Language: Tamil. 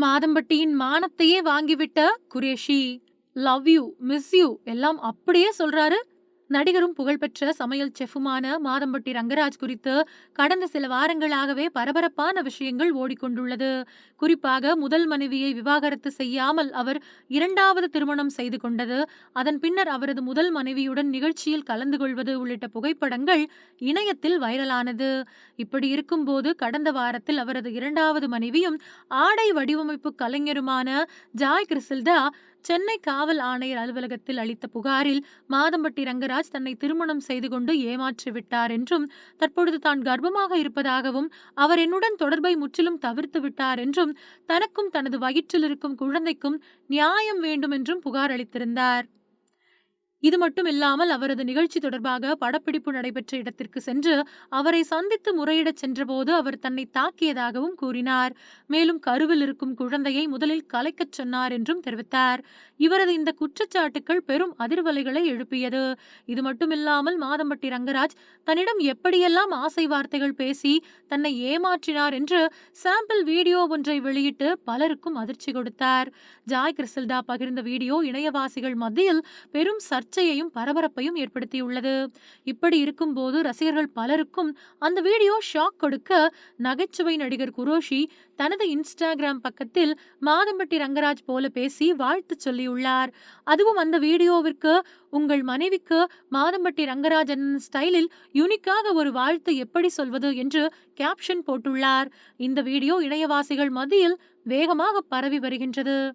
மாதம்பட்டியின் மானத்தையே வாங்கிவிட்ட Qureshi. Love you miss you எல்லாம் அப்படியே சொல்றாரு. நடிகரும் புகழ்பெற்ற சமையல் செஃப்புமான மாதம்பட்டி ரங்கராஜ் குறித்து கடந்த சில வாரங்களாகவே பரபரப்பான விஷயங்கள் ஓடிக்கொண்டுள்ளது. குறிப்பாக முதல் மனைவியை விவாகரத்து செய்யாமல் அவர் இரண்டாவது திருமணம் செய்து கொண்டது அதன் பின்னர் அவரது முதல் மனைவியுடன் நிகழ்ச்சியில் கலந்து கொள்வது உள்ளிட்ட புகைப்படங்கள் இணையத்தில் வைரலானது. இப்படி இருக்கும்போது கடந்த வாரத்தில் அவரது இரண்டாவது மனைவியும் ஆடை வடிவமைப்பு கலைஞருமான ஜாய் கிறிசில்டா சென்னை காவல் ஆணையர் அலுவலகத்தில் அளித்த புகாரில் மாதம்பட்டி ரங்கராஜ் தன்னை திருமணம் செய்து கொண்டு ஏமாற்றி விட்டார் என்றும் தற்பொழுது தான் கர்ப்பமாக இருப்பதாகவும் அவர் என்னுடன் தொடர்பை முற்றிலும் தவிர்த்து விட்டார் என்றும் தனக்கும் தனது வயிற்றில் இருக்கும் குழந்தைக்கும் நியாயம் வேண்டும் என்றும் புகார் அளித்திருந்தார். இது மட்டும் இல்லாமல் அவரது நிகழ்ச்சி தொடர்பாக படப்பிடிப்பு நடைபெற்ற இடத்திற்கு சென்று அவரை சந்தித்து முறையிடச் சென்றபோது அவர் தன்னை தாக்கியதாகவும் கூறினார். மேலும் கருவில் இருக்கும் குழந்தையை முதலில் கலைக்கச் சொன்னார் என்றும் தெரிவித்தார். இவரது இந்த குற்றச்சாட்டுக்கள் பெரும் அதிர்வலைகளை எழுப்பியது. இது மட்டுமில்லாமல் மாதம்பட்டி ரங்கராஜ் தன்னிடம் எப்படியெல்லாம் ஆசை வார்த்தைகள் பேசி தன்னை ஏமாற்றினார் என்று சாம்பிள் வீடியோ ஒன்றை வெளியிட்டு பலருக்கும் அதிர்ச்சி கொடுத்தார். ஜாய் கிறிசல்டா பகிர்ந்த வீடியோ இணையவாசிகள் மத்தியில் பெரும் சர்ச்சையையும் பரபரப்பையும் ஏற்படுத்தியுள்ளது. இப்படி இருக்கும்போது ரசிகர்கள் பலருக்கும் அந்த வீடியோ ஷாக் கொடுக்க நகைச்சுவை நடிகர் குரோஷி தனது இன்ஸ்டாகிராம் பக்கத்தில் மாதம்பட்டி ரங்கராஜ் போல பேசி வாழ்த்து சொல்லியுள்ளார். அதுவும் அந்த வீடியோவிற்கு உங்கள் மனைவிக்கு மாதம்பட்டி ரங்கராஜன் ஸ்டைலில் யூனிக்காக ஒரு வாழ்த்து எப்படி சொல்வது? என்று கேப்ஷன் போட்டுள்ளார். இந்த வீடியோ இணையவாசிகள் மத்தியில் வேகமாக பரவி வருகின்றது.